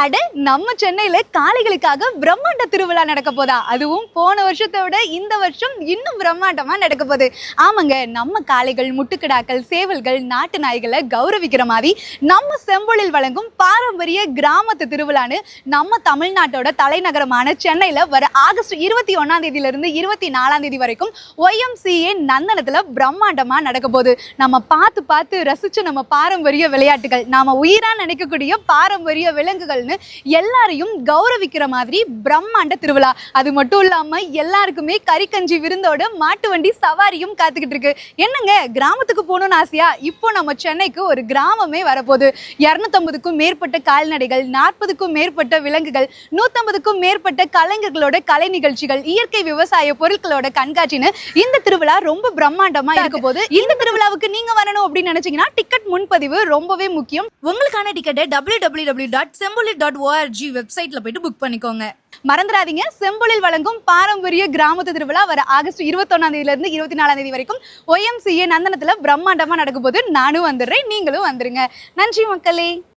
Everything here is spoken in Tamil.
அட நம்ம சென்னையில காளைகளுக்காக பிரம்மாண்ட திருவிழா நடக்க போதா? அதுவும் போன வருஷத்தை விட இந்த வருஷம் இன்னும் பிரம்மாண்டமா நடக்க போகுது. ஆமாங்க நம்ம காளைகள் முட்டுக்கிடாக்கள் சேவல்கள் நாட்டு நாய்களை கௌரவிக்கிற மாதிரி நம்ம செம்பொழில் வழங்கும் பாரம்பரிய கிராமத்து திருவிழான்னு நம்ம தமிழ்நாட்டோட தலைநகரமான சென்னையில வர ஆகஸ்ட் இருபத்தி ஒன்னாம் தேதியில இருந்து இருபத்தி நாலாம் தேதி வரைக்கும் ஒய்எம்சிஏ நந்தனத்துல பிரம்மாண்டமா நடக்க போகுது. நம்ம பார்த்து பார்த்து ரசிச்சு நம்ம பாரம்பரிய விளையாட்டுகள். நாம உயிரா நினைக்கக்கூடிய பாரம்பரிய விலங்குகள் விலங்குகள்னு எல்லாரையும் கௌரவிக்கிற மாதிரி பிரம்மாண்ட திருவிழா. அது மட்டும் இல்லாம எல்லாருக்குமே கறிக்கஞ்சி விருந்தோட மாட்டு வண்டி சவாரியும் காத்துக்கிட்டு இருக்கு. என்னங்க கிராமத்துக்கு போகணும்னு ஆசையா? இப்போ நம்ம சென்னைக்கு ஒரு கிராமமே வரப்போகுது. இரநூத்தம்பதுக்கும் மேற்பட்ட கால்நடைகள் நாற்பதுக்கும் மேற்பட்ட விலங்குகள் நூத்தம்பதுக்கும் மேற்பட்ட கலைஞர்களோட கலை நிகழ்ச்சிகள் இயற்கை விவசாய பொருட்களோட கண்காட்சின்னு இந்த திருவிழா ரொம்ப பிரம்மாண்டமா இருக்க போது இந்த திருவிழாவுக்கு நீங்க வரணும் அப்படின்னு நினைச்சீங்கன்னா டிக்கெட் முன்பதிவு ரொம்பவே முக்கியம். உங்களுக்கான டிக்கெட்டை W W W dot Sempoli dot ORG வெப்சைட்ல போயிட்டு புக் பண்ணிக்கோங்க. மறந்துடாதீங்க. செம்பொழில் வழங்கும் பாரம்பரிய கிராமத்து திருவிழா வர ஆகஸ்ட் இருபத்தொன்னாம் தேதியில இருந்து இருபத்தி நாலாம் தேதி வரைக்கும் ஒய்எம்சிஏ நந்தனத்துல பிரம்மாண்டமா நடக்கும் போது நானும் வந்துடுறேன். நீங்களும் வந்துருங்க. நன்றி மக்களே.